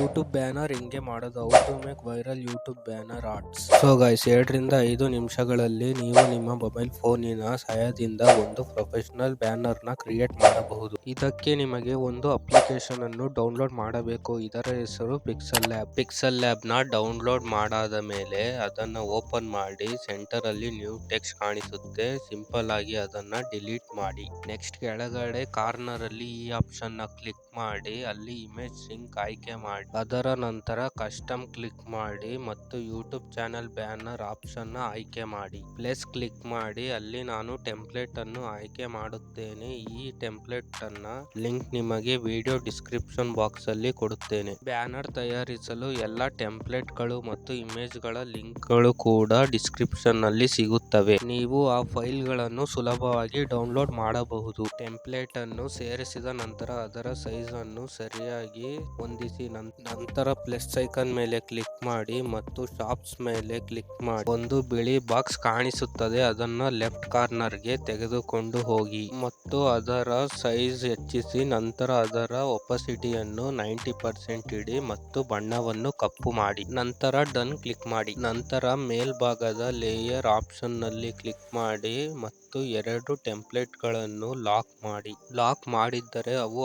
YouTube banner ಹಿಂಗೆ ಮಾಡೋದು. How to make viral YouTube banner arts so guys ಎರಡರಿಂದ ಐದು ನಿಮಿಷಗಳಲ್ಲಿ ನೀವು ನಿಮ್ಮ ಮೊಬೈಲ್ ಫೋನಿನ ಸಹಾಯದಿಂದ ಒಂದು ಪ್ರೊಫೆಷನಲ್ ಬ್ಯಾನರ್ನ ಕ್ರಿಯೇಟ್ ಮಾಡಬಹುದು. ಇದಕ್ಕೆ ನಿಮಗೆ ಒಂದು ಅಪ್ಲಿಕೇಶನ್ ಅನ್ನು ಡೌನ್ಲೋಡ್ ಮಾಡಬೇಕು. ಇದರ ಹೆಸರು ಪಿಕ್ಸಲ್ ಲ್ಯಾಬ್ ಪಿಕ್ಸಲ್ ಲ್ಯಾಬ್ನ ಡೌನ್ಲೋಡ್ ಮಾಡಾದ ಮೇಲೆ ಅದನ್ನ ಓಪನ್ ಮಾಡಿ ಸೆಂಟರ್ ಅಲ್ಲಿ ನ್ಯೂ ಟೆಕ್ಸ್ಟ್ ಕಾಣಿಸುತ್ತೆ. ಸಿಂಪಲ್ ಆಗಿ ಅದನ್ನ ಡಿಲೀಟ್ ಮಾಡಿ. ನೆಕ್ಸ್ಟ್ ಕೆಳಗಡೆ ಕಾರ್ನರ್ ಅಲ್ಲಿ ಈ ಆಪ್ಷನ್ನ ಕ್ಲಿಕ್ ಮಾಡಿ, ಅಲ್ಲಿ ಇಮೇಜ್ ಸಿಂಕ್ ಆಯ್ಕೆ ಮಾಡಿ, ಅದರ ನಂತರ ಕಸ್ಟಮ್ ಕ್ಲಿಕ್ ಮಾಡಿ ಮತ್ತು ಯೂಟ್ಯೂಬ್ ಚಾನೆಲ್ ಬ್ಯಾನರ್ ಆಪ್ಷನ್ ಆಯ್ಕೆ ಮಾಡಿ. ಪ್ಲಸ್ ಕ್ಲಿಕ್ ಮಾಡಿ, ಅಲ್ಲಿ ನಾನು ಟೆಂಪ್ಲೇಟ್ ಅನ್ನು ಆಯ್ಕೆ ಮಾಡುತ್ತೇನೆ. ಈ ಟೆಂಪ್ಲೇಟ್ ಅನ್ನ ಲಿಂಕ್ ನಿಮಗೆ ವಿಡಿಯೋ ಡಿಸ್ಕ್ರಿಪ್ಷನ್ ಬಾಕ್ಸ್ ಅಲ್ಲಿ ಕೊಡುತ್ತೇನೆ. ಬ್ಯಾನರ್ ತಯಾರಿಸಲು ಎಲ್ಲ ಟೆಂಪ್ಲೇಟ್ಗಳು ಮತ್ತು ಇಮೇಜ್ಗಳ ಲಿಂಕ್ಗಳು ಕೂಡ ಡಿಸ್ಕ್ರಿಪ್ಷನ್ನಲ್ಲಿ ಸಿಗುತ್ತವೆ. ನೀವು ಆ ಫೈಲ್ಗಳನ್ನು ಸುಲಭವಾಗಿ ಡೌನ್ಲೋಡ್ ಮಾಡಬಹುದು. ಟೆಂಪ್ಲೇಟ್ ಅನ್ನು ಸೇರಿಸಿದ ನಂತರ ಅದರ ಸೈಜ್ ಅನ್ನು ಸರಿಯಾಗಿ ಹೊಂದಿಸಿ. ನಂತರ ಪ್ಲಸ್ ಸೈಕನ್ ಮೇಲೆ ಕ್ಲಿಕ್ ಮಾಡಿ ಮತ್ತು ಶಾಪ್ಸ್ ಮೇಲೆ ಕ್ಲಿಕ್ ಮಾಡಿ. ಒಂದು ಬಿಳಿ ಬಾಕ್ಸ್ ಕಾಣಿಸುತ್ತದೆ. ಅದನ್ನ ಲೆಫ್ಟ್ ಕಾರ್ನರ್ಗೆ ತೆಗೆದುಕೊಂಡು ಹೋಗಿ. ಮತ್ತು ಅದರ ಸೈಜ್ ಹೆಚ್ಚಿಸಿ ನಂತರ ಅದರ ಒಪಸಿಟಿಯನ್ನು ನೈಂಟಿ ಪರ್ಸೆಂಟ್ ಇಡಿ ಮತ್ತು ಬಣ್ಣವನ್ನು ಕಪ್ಪು ಮಾಡಿ. ನಂತರ ಡನ್ ಕ್ಲಿಕ್ ಮಾಡಿ. ನಂತರ ಮೇಲ್ಭಾಗದ ಲೇಯರ್ ಆಪ್ಷನ್ನಲ್ಲಿ ಕ್ಲಿಕ್ ಮಾಡಿ ಮತ್ತು ಎರಡು ಟೆಂಪ್ಲೇಟ್ಗಳನ್ನು ಲಾಕ್ ಮಾಡಿ. ಲಾಕ್ ಮಾಡಿದ್ದರೆ ಅವು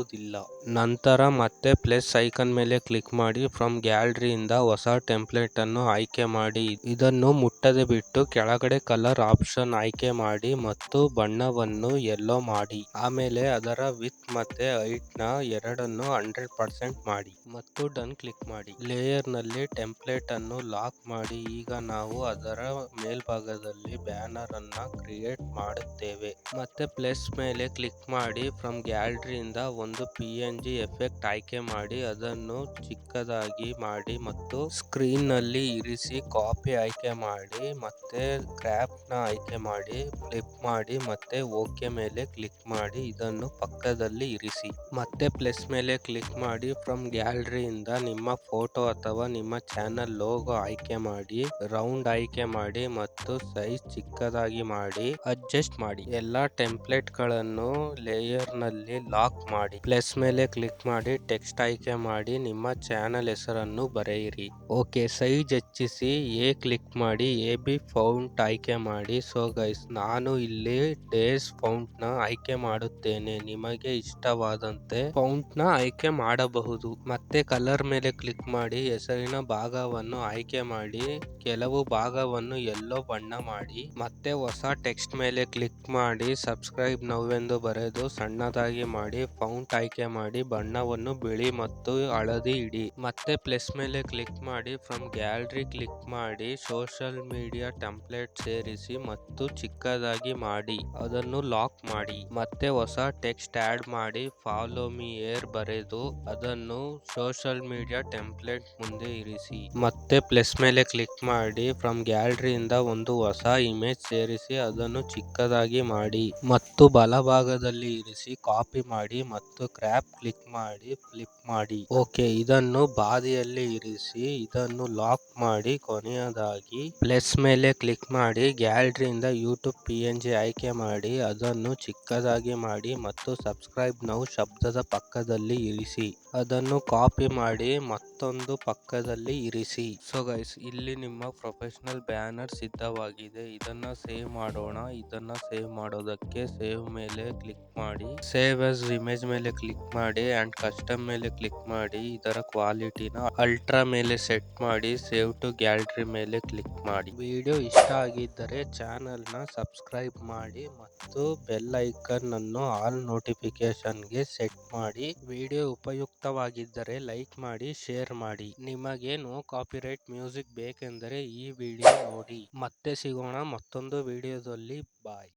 ಅಳ್ಳಾಡುವುದಿಲ್ಲ ನಂತರ ಮತ್ತೆ ಪ್ಲಸ್ ಐಕಾನ್ ಮೇಲೆ ಕ್ಲಿಕ್ ಮಾಡಿ ಫ್ರಮ್ ಗ್ಯಾಲರಿಯಿಂದ ಹೊಸ ಟೆಂಪ್ಲೇಟ್ ಅನ್ನು ಆಯ್ಕೆ ಮಾಡಿ. ಇದನ್ನು ಮುಟ್ಟದೆ ಬಿಟ್ಟು ಕೆಳಗಡೆ ಕಲರ್ ಆಪ್ಷನ್ ಆಯ್ಕೆ ಮಾಡಿ ಮತ್ತು ಬಣ್ಣವನ್ನು ಎಲ್ಲೋ ಮಾಡಿ. ಆಮೇಲೆ ಅದರ ವಿತ್ ಮತ್ತೆ ಹೈಟ್ನ ಎರಡನ್ನು ಹಂಡ್ರೆಡ್ ಪರ್ಸೆಂಟ್ ಮಾಡಿ ಮತ್ತು ಡನ್ ಕ್ಲಿಕ್ ಮಾಡಿ. ಲೇಯರ್ನಲ್ಲಿ ಟೆಂಪ್ಲೇಟ್ ಅನ್ನು ಲಾಕ್ ಮಾಡಿ. ಈಗ ನಾವು ಅದರ ಮೇಲ್ಭಾಗದಲ್ಲಿ ಬ್ಯಾನರ್ ಅನ್ನ ಕ್ರಿಯೇಟ್ ಮಾಡುತ್ತೇವೆ. ಮತ್ತೆ ಪ್ಲಸ್ ಮೇಲೆ ಕ್ಲಿಕ್ ಮಾಡಿ ಫ್ರಮ್ ಗ್ಯಾಲರಿಯಿಂದ ಒಂದು ಪಿ ಎನ್ ಜಿ ಎಫೆಕ್ಟ್ ಆಯ್ಕೆ ಮಾಡಿ ಅದನ್ನು ಚಿಕ್ಕದಾಗಿ ಮಾಡಿ ಮತ್ತು ಸ್ಕ್ರೀನ್ನಲ್ಲಿ ಇರಿಸಿ ಕಾಪಿ ಆಯ್ಕೆ ಮಾಡಿ ಮತ್ತೆ ಕ್ರ್ಯಾಪ್ನ ಆಯ್ಕೆ ಮಾಡಿ ಫ್ಲಿಪ್ ಮಾಡಿ ಮತ್ತೆ ಓಕೆ ಮೇಲೆ ಕ್ಲಿಕ್ ಮಾಡಿ ಇದನ್ನು ಪಕ್ಕದಲ್ಲಿ ಇರಿಸಿ. ಮತ್ತೆ ಪ್ಲಸ್ ಮೇಲೆ ಕ್ಲಿಕ್ ಮಾಡಿ ಫ್ರಮ್ ಗ್ಯಾಲರಿಯಿಂದ ನಿಮ್ಮ ಫೋಟೋ ಅಥವಾ ನಿಮ್ಮ ಚಾನಲ್ ಲೋಗೋ ಆಯ್ಕೆ ಮಾಡಿ ರೌಂಡ್ ಆಯ್ಕೆ ಮಾಡಿ ಮತ್ತು ಸೈಜ್ ಚಿಕ್ಕದಾಗಿ ಮಾಡಿ ಅಡ್ಜಸ್ಟ್ ಮಾಡಿ. ಎಲ್ಲಾ ಟೆಂಪ್ಲೇಟ್ಗಳನ್ನು ಲೇಯರ್ನಲ್ಲಿ ಲಾಕ್ ಮಾಡಿ. ಪ್ಲಸ್ ಮೇಲೆ ಕ್ಲಿಕ್ ಮಾಡಿ ಟೆಕ್ಸ್ಟ್ ಆಯ್ಕೆ ಮಾಡಿ ನಿಮ್ಮ ಚಾನಲ್ ಹೆಸರನ್ನು ಬರೆಯಿರಿ. ಓಕೆ, ಸೈಜ್ ಹೆಚ್ಚಿಸಿ ಎ ಕ್ಲಿಕ್ ಮಾಡಿ ಎ ಬಿ ಫೌಂಟ್ ಆಯ್ಕೆ ಮಾಡಿ. ಸೊ ಗೈಸ್ ನಾನು ಇಲ್ಲಿ ಡೇಸ್ ಫೌಂಟ್ನ ಆಯ್ಕೆ ಮಾಡುತ್ತೇನೆ. ನಿಮಗೆ ಇಷ್ಟವಾದಂತೆ ಫೌಂಟ್ನ ಆಯ್ಕೆ ಮಾಡಬಹುದು. ಮತ್ತೆ ಕಲರ್ ಮೇಲೆ ಕ್ಲಿಕ್ ಮಾಡಿ ಹೆಸರಿನ ಭಾಗವನ್ನು ಆಯ್ಕೆ ಮಾಡಿ. ಕೆಲವು ಭಾಗವನ್ನು ಎಲ್ಲೋ ಬಣ್ಣ ಮಾಡಿ. ಮತ್ತೆ ಹೊಸ ಟೆಕ್ಸ್ಟ್ ಮೇಲೆ ಕ್ಲಿಕ್ ಮಾಡಿ. ಸಬ್ಸ್ಕ್ರೈಬ್ ನೌವೆಂದು ಬರೆದು ಸಣ್ಣದಾಗಿ ಮಾಡಿ. ಫೌಂಟ್ ಆಯ್ಕೆ ಮಾಡಿ ಬಣ್ಣವನ್ನು ಬಿಳಿ ಮತ್ತು ಹಳದಿ ಇಡಿ. ಮತ್ತೆ ಪ್ಲಸ್ ಮೇಲೆ ಕ್ಲಿಕ್ ಮಾಡಿ ಫ್ರಮ್ ಗ್ಯಾಲರಿ ಕ್ಲಿಕ್ ಮಾಡಿ ಸೋಷಲ್ ಮೀಡಿಯಾ ಟೆಂಪ್ಲೇಟ್ ಸೇರಿಸಿ ಮತ್ತು ಚಿಕ್ಕದಾಗಿ ಮಾಡಿ. ಅದನ್ನು ಲಾಕ್ ಮಾಡಿ. ಮತ್ತೆ ಹೊಸ ಟೆಕ್ಸ್ಟ್ ಆಡ್ ಮಾಡಿ ಫಾಲೋ ಮಿ ಏರ್ ಬರೆದು ಅದನ್ನು ಸೋಷಲ್ ಮೀಡಿಯಾ ಟೆಂಪ್ಲೇಟ್ ಮುಂದೆ ಇರಿಸಿ. ಮತ್ತೆ ಪ್ಲಸ್ ಮೇಲೆ ಕ್ಲಿಕ್ ಮಾಡಿ ಫ್ರಮ್ ಗ್ಯಾಲರಿಯಿಂದ ಒಂದು ಹೊಸ ಇಮೇಜ್ ಸೇರಿಸಿ ಅದನ್ನು ಚಿಕ್ಕದಾಗಿ ಮಾಡಿ. ಮತ್ತು ಬಲಭಾಗದಲ್ಲಿ ಇರಿಸಿ ಕಾಪಿ ಮಾಡಿ ಮತ್ತು ಕ್ರ್ಯಾಪ್ ಕ್ಲಿಕ್ ಮಾಡಿ, ಫ್ಲಿಪ್ ಮಾಡಿ. ಓಕೆ, ಇದನ್ನು ಬಾದಿಯಲ್ಲಿ ಇರಿಸಿ, ಇದನ್ನು ಲಾಕ್ ಮಾಡಿ, ಕೊನೆಯದಾಗಿ ಪ್ಲಸ್ ಮೇಲೆ ಕ್ಲಿಕ್ ಮಾಡಿ, ಗ್ಯಾಲರಿಯಿಂದ ಯೂಟ್ಯೂಬ್ ಪಿ ಎನ್ ಜಿ ಆಯ್ಕೆ ಮಾಡಿ, ಅದನ್ನು ಚಿಕ್ಕದಾಗಿ ಮಾಡಿ ಮತ್ತು ಸಬ್ಸ್ಕ್ರೈಬ್ ನೌ ಶಬ್ದದ ಪಕ್ಕದಲ್ಲಿ ಇರಿಸಿ. ಅದನ್ನು ಕಾಪಿ ಮಾಡಿ ಮತ್ತೊಂದು ಪಕ್ಕದಲ್ಲಿ ಇರಿಸಿ. ಸೊ ಗೈಸ್ ಇಲ್ಲಿ ನಿಮ್ಮ ಪ್ರೊಫೆಷನಲ್ ಬ್ಯಾನರ್ ಸಿದ್ಧವಾಗಿದೆ. ಇದನ್ನ ಸೇವ್ ಮಾಡೋಣ. ಇದನ್ನ ಸೇವ್ ಮಾಡೋದಕ್ಕೆ ಸೇವ್ ಮೇಲೆ ಕ್ಲಿಕ್ ಮಾಡಿ. ಸೇವ್ ಆಸ್ ಇಮೇಜ್ ಮೇಲೆ ಕ್ಲಿಕ್ ಮಾಡಿ ಅಂಡ್ ಕಸ್ಟಮ್ ಮೇಲೆ ಕ್ಲಿಕ್ ಮಾಡಿ ಇದರ ಕ್ವಾಲಿಟಿನ ಅಲ್ಟ್ರಾ ಮೇಲೆ ಸೆಟ್ ಮಾಡಿ ಸೇವ್ ಟು ಗ್ಯಾಲರಿ ಮೇಲೆ ಕ್ಲಿಕ್ ಮಾಡಿ. ವಿಡಿಯೋ ಇಷ್ಟ ಆಗಿದ್ದರೆ ಚಾನಲ್ನ ಸಬ್ಸ್ಕ್ರೈಬ್ ಮಾಡಿ ಮತ್ತು ಬೆಲ್ ಐಕನ್ ಅನ್ನು ಆಲ್ ನೋಟಿಫಿಕೇಶನ್ಗೆ ಸೆಟ್ ಮಾಡಿ. ವಿಡಿಯೋ ಉಪಯುಕ್ತವಾಗಿದ್ದರೆ ಲೈಕ್ ಮಾಡಿ ಶೇರ್ ಮಾಡಿ. ನಿಮಗೆ ನೋ ಕಾಪಿರೈಟ್ ಮ್ಯೂಸಿಕ್ ಬೇಕೆಂದರೆ ಈ ವಿಡಿಯೋ ನೋಡಿ. ಮತ್ತೆ ಸಿಗೋಣ ಮತ್ತೊಂದು ವಿಡಿಯೋದಲ್ಲಿ ಬಾಯ್